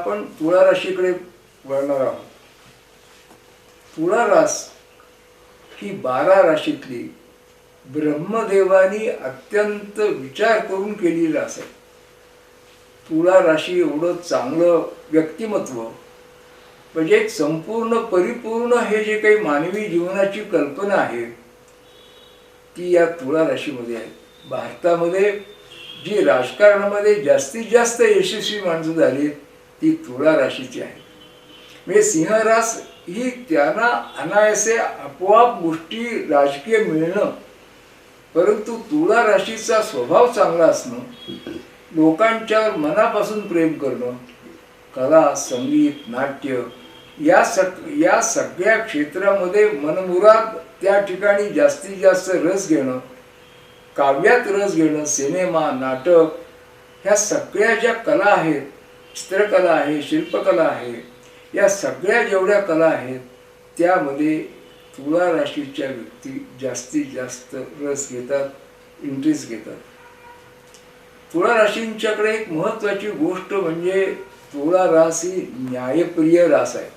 आपण तुळा राशीकडे वळणार आहोत. तुळा रास ही बारा राशीतली ब्रह्मदेवानी अत्यंत विचार करून केलेली रास आहे. तुळा राशी एवढं चांगलं व्यक्तिमत्व म्हणजे एक संपूर्ण परिपूर्ण हे जे काही मानवी जीवनाची कल्पना आहे ती या तुळा राशीमध्ये आहे. भारतामध्ये जी राजकारणामध्ये जास्तीत जास्त यशस्वी माणसं झाली ती तुळा राशीची आहे. म्हणजे सिंहरास ही त्यांना अनायसे आपोआप गोष्टी राजकीय मिळणं परंतु तुळा राशीचा स्वभाव चांगला असणं लोकांच्यावर मनापासून प्रेम करणं कला संगीत नाट्य या सग या सगळ्या क्षेत्रामध्ये मनमुराद त्या ठिकाणी जास्तीत जास्त रस घेणं काव्यात रस घेणं सिनेमा नाटक ह्या सगळ्या ज्या कला आहेत चित्रकला आहे शिल्पकला आहे या सगळ्या जेवढ्या कला आहेत त्यामध्ये तुळा राशीच्या व्यक्ती जास्तीत जास्त रस घेतात इंटरेस्ट घेतात. तुळा राशींच्याकडे एक महत्वाची गोष्ट म्हणजे तुळा रास ही न्यायप्रिय रास आहे.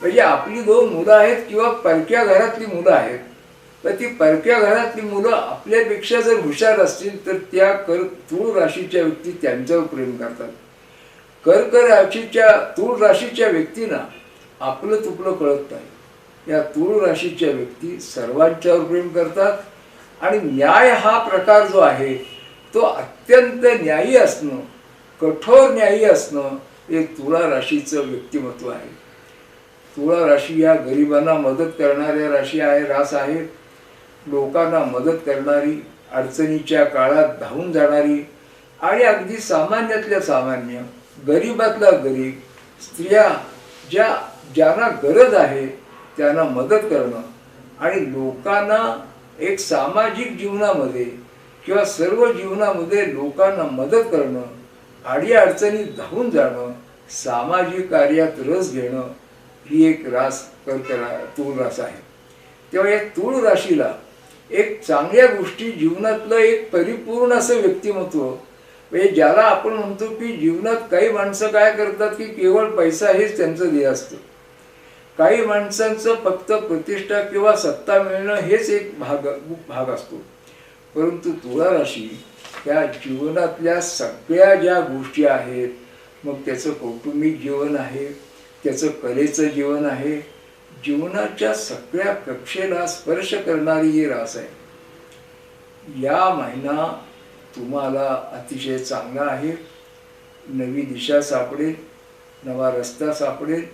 म्हणजे आपली दोन मुलं आहेत किंवा परक्या घरातली मुलं आहेत तर ती परक्या घरातली मुलं आपल्यापेक्षा जर हुशार असतील तर त्या कर तूळ राशीच्या व्यक्ती त्यांच्यावर प्रेम करतात. कर्क राशीच्या तूळ राशीच्या व्यक्तींना आपलं तुपलं कळत नाही. या तूळ राशीच्या व्यक्ती सर्वांच्यावर प्रेम करतात आणि न्याय हा प्रकार जो आहे तो अत्यंत न्यायी असणं कठोर न्यायी असणं हे तुळा राशीचं व्यक्तिमत्व आहे. तुळा राशी या गरिबांना मदत करणाऱ्या राशी आहे रास आहे. लोकांना मदत करणारी अडचणीच्या काळात धावून जाणारी आणि अगदी सामान्यातल्या सामान्य गरीबातला गरीब स्त्रिया ज्या ज्यांना गरज आहे त्यांना मदत करणं आणि लोकांना एक सामाजिक जीवनामध्ये किंवा सर्व जीवनामध्ये लोकांना मदत करणं अडीअडचणी धावून जाणं सामाजिक कार्यात रस घेणं ही एक रास करा तूळ रास आहे. तेव्हा या तूळ राशीला एक चांगल्या गोष्टी जीवनातलं एक परिपूर्ण असं व्यक्तिमत्व म्हणजे ज्याला आपण म्हणतो की जीवनात काही माणसं काय करतात की केवळ पैसा हेच त्यांचं ध्येय असतं. काही माणसांचं फक्त प्रतिष्ठा किंवा सत्ता मिळणं हेच एक भाग भाग असतो. परंतु तुळा राशी त्या जीवनातल्या सगळ्या ज्या गोष्टी आहेत मग त्याचं कौटुंबिक जीवन आहे त्याचं कलेचं जीवन आहे जीवनाच्या सगळ्या कक्षेला स्पर्श करणारी ही रास आहे. या महिना तुम्हाला अतिशय चांगला आहे. नवी दिशा सापडेल नवा रस्ता सापडेल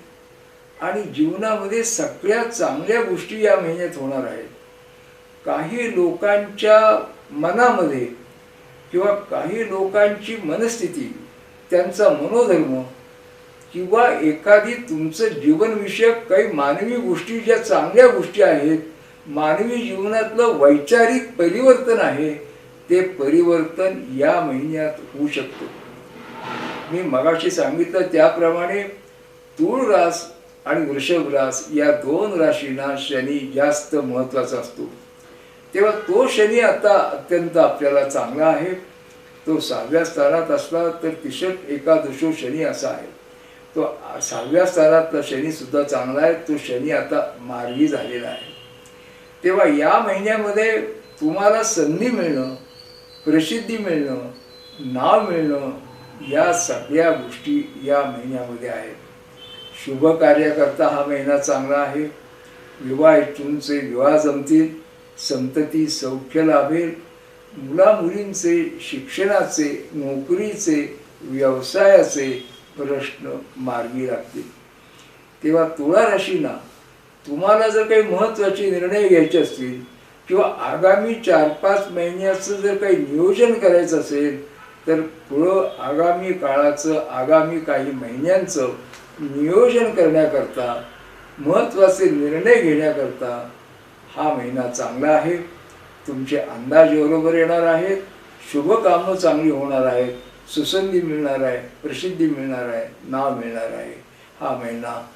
आणि जीवनामध्ये सगळ्या चांगल्या गोष्टी या महिन्यात होणार आहेत. काही लोकांच्या मनामध्ये किंवा काही लोकांची मनस्थिती त्यांचा मनोधर्म किंवा एखादी तुमचं जीवनविषयक काही मानवी गोष्टी ज्या चांगल्या गोष्टी आहेत मानवी जीवनातलं वैचारिक परिवर्तन आहे ते परिवर्तन या महिन्यात होऊ शकतो. मी मगाशी सांगितलं त्याप्रमाणे तूळ रास आणि वृषभ रास या दोन राशींना शनी जास्त महत्त्वाचा असतो. तेव्हा तो शनी आता अत्यंत आपल्याला चांगला आहे. तो सहाव्या स्थानात असला तर तिषट एकादशो शनी असा आहे. तो सहाव्या स्तरातला शनी सुद्धा चांगला आहे. तो शनी आता मार्गी झालेला आहे. तेव्हा या महिन्यामध्ये तुम्हाला संधी मिळणं प्रसिद्धी मिळणं नाव मिळणं या सगळ्या गोष्टी या महिन्यामध्ये आहेत. शुभ कार्याकरता हा महिना चांगला आहे. विवाह इच्छूंचे विवाह जमतील संतती सौख्य लाभेल. मुलामुलींचे शिक्षणाचे नोकरीचे व्यवसायाचे प्रश्न मार्गी लागतील. तेव्हा तुळा राशींना तुम्हाला जर काही महत्त्वाचे निर्णय घ्यायचे असतील किंवा आगामी चार पाच महिन्याचं जर काही नियोजन करायचं असेल तर पुढं आगामी काळाचं आगामी काही महिन्यांचं नियोजन करण्याकरता महत्त्वाचे निर्णय घेण्याकरता हा महिना चांगला आहे. तुमचे अंदाज बरोबर येणार आहेत. शुभकामं चांगली होणार आहेत. सुसंधी मिळणार आहे. प्रसिद्धी मिळणार आहे. नाव मिळणार आहे. हा महिना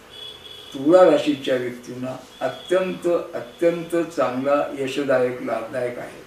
तुळा राशीच्या व्यक्तींना अत्यंत अत्यंत चांगला यशदायक लाभदायक आहे.